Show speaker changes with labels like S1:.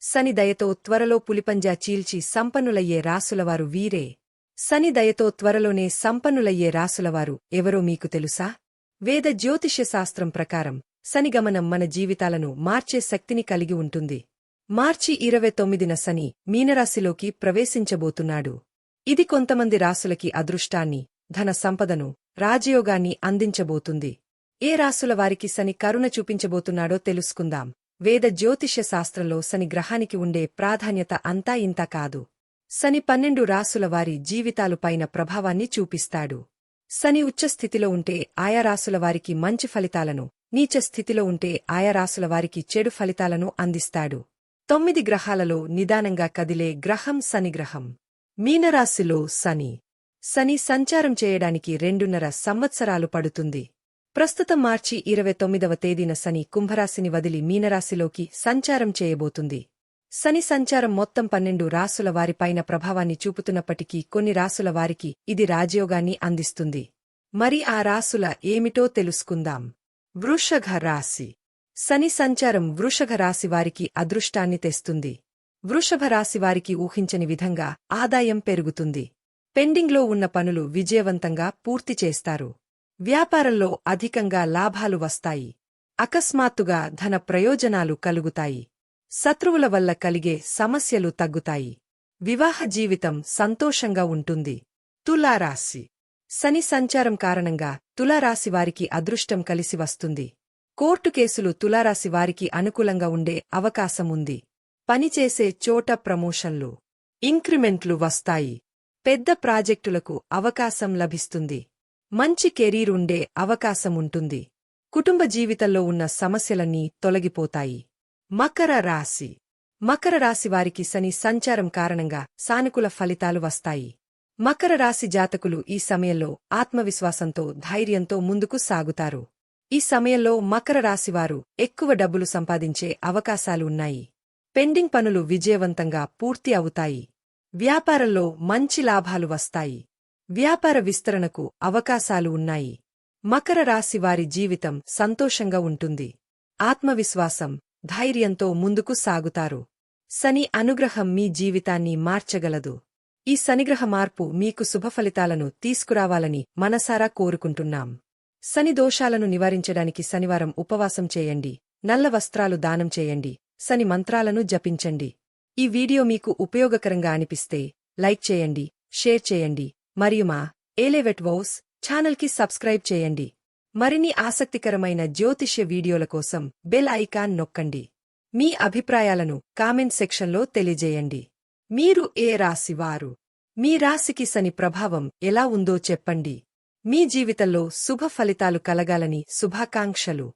S1: సని దయతో త్వరలో పులిపంజా చీల్చి సంపన్నులయ్యే రాసులవారు వీరే. సని దయతో త్వరలోనే సంపన్నులయ్యే రాసులవారు ఎవరో మీకు తెలుసా? వేద జ్యోతిష్య శాస్త్రం ప్రకారం శనిగమనం మన జీవితాలను మార్చే శక్తిని కలిగి ఉంటుంది. మార్చి ఇరవై తొమ్మిదిన శని మీనరాశిలోకి ప్రవేశించబోతున్నాడు. ఇది కొంతమంది రాసులకి అదృష్టాన్ని ధన సంపదను రాజయోగాన్ని అందించబోతుంది. ఏ రాసుల వారికి శని కరుణ చూపించబోతున్నాడో తెలుసుకుందాం. వేద జ్యోతిష్య శాస్త్రంలో శని గ్రహానికి ఉండే ప్రాధాన్యత అంతా ఇంతా కాదు. శని పన్నెండు రాసుల వారి జీవితాలు పైన ప్రభావాన్ని చూపిస్తాడు. శని ఉచ్చస్థితిలో ఉంటే ఆయా రాసుల వారికి మంచి ఫలితాలను నీచ స్థితిలో ఉంటే ఆయా రాసుల వారికి చెడు ఫలితాలను అందిస్తాడు. తొమ్మిది గ్రహాలలో నిదానంగా కదిలే గ్రహం శనిగ్రహం మీనరాశిలో శని. శని సంచారం చేయడానికి రెండున్నర సంవత్సరాలు పడుతుంది. ప్రస్తుత మార్చి ఇరవై తొమ్మిదవ తేదీన శని కుంభరాశిని వదిలి మీనరాశిలోకి సంచారం చేయబోతుంది. శని సంచారం మొత్తం పన్నెండు రాసుల వారిపైన ప్రభావాన్ని చూపుతున్నప్పటికీ కొన్ని రాసుల వారికి ఇది రాజయోగాన్ని అందిస్తుంది. మరి ఆ రాసుల ఏమిటో తెలుసుకుందాం. వృషఘ రాశి. శని సంచారం వృషభ రాశి వారికి అదృష్టాన్ని తెస్తుంది. వృషభ రాశి వారికి ఊహించని విధంగా ఆదాయం పెరుగుతుంది. పెండింగ్లో ఉన్న పనులు విజయవంతంగా పూర్తి చేస్తారు. వ్యాపారంలో అధికంగా లాభాలు వస్తాయి. అకస్మాత్తుగా ధన ప్రయోజనాలు కలుగుతాయి. శత్రువుల వల్ల కలిగే సమస్యలు తగ్గుతాయి. వివాహ జీవితం సంతోషంగా ఉంటుంది. తులారాశి. శని సంచారం కారణంగా తులారాశి వారికి అదృష్టం కలిసి వస్తుంది. కోర్టు కేసులు తులారాశి వారికి అనుకూలంగా ఉండే అవకాశం ఉంది. పనిచేసే చోట ప్రమోషన్లు ఇంక్రిమెంట్లు వస్తాయి. పెద్ద ప్రాజెక్టులకు అవకాశం లభిస్తుంది. మంచి కెరీర్ ఉండే అవకాశం ఉంటుంది కుటుంబ జీవితంలో ఉన్న సమస్యలన్నీ తొలగిపోతాయి. మకర రాశి. మకర రాశి వారికి శని సంచారం కారణంగా సానుకూల ఫలితాలు వస్తాయి. మకర రాశి జాతకులు ఈ సమయంలో ఆత్మవిశ్వాసంతో ధైర్యంతో ముందుకు సాగుతారు. ఈ సమయంలో మకర రాశివారు ఎక్కువ డబ్బులు సంపాదించే అవకాశాలు ఉన్నాయి. పెండింగ్ పనులు విజయవంతంగా పూర్తి అవుతాయి. వ్యాపారంలో మంచి లాభాలు వస్తాయి. వ్యాపార విస్తరణకు అవకాశాలు ఉన్నాయి. మకర రాశి వారి జీవితం సంతోషంగా ఉంటుంది. ఆత్మవిశ్వాసం ధైర్యంతో ముందుకు సాగుతారు. శని అనుగ్రహం మీ జీవితాన్ని మార్చగలదు. ఈ శనిగ్రహ మార్పు మీకు శుభఫలితాలను తీసుకురావాలని మనసారా కోరుకుంటున్నాం. శని దోషాలను నివారించడానికి శనివారం ఉపవాసం చేయండి. నల్ల వస్త్రాలు దానం చేయండి. శని మంత్రాలను జపించండి. ఈ వీడియో మీకు ఉపయోగకరంగా అనిపిస్తే లైక్ చేయండి షేర్ చేయండి. మరియు మా ఏలేవెట్ వౌస్ ఛానల్కి సబ్స్క్రైబ్ చేయండి. మరిన్ని ఆసక్తికరమైన జ్యోతిష్య వీడియోల కోసం బెల్ ఐకాన్ నొక్కండి. మీ అభిప్రాయాలను కామెంట్ సెక్షన్లో తెలియజేయండి. మీరు ఏ రాశివారు మీ రాశికి సని ప్రభావం ఎలా ఉందో చెప్పండి. మీ జీవితంలో శుభ ఫలితాలు కలగాలని శుభాకాంక్షలు.